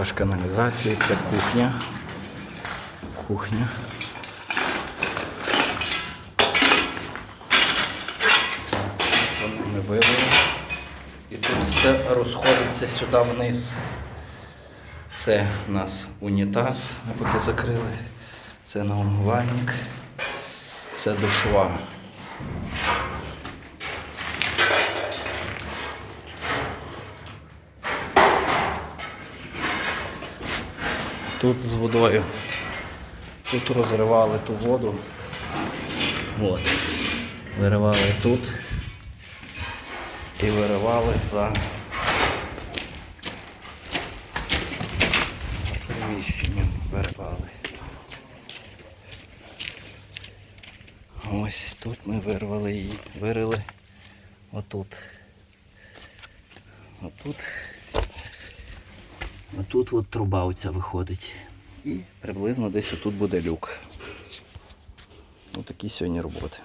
Аж каналізація, це кухня. Кухня. Ми вивели. І тут все розходиться сюди вниз. Це у нас унітаз, поки закрили. Це наумивальник. Це душова. Тут з водою. Тут розривали ту воду. От. Виривали тут. І виривали за приміщенням виривали. Ось тут ми вирвали її. Вирили отут. Отут. Отут от труба оця виходить. І приблизно десь отут буде люк. Ось такі сьогодні роботи.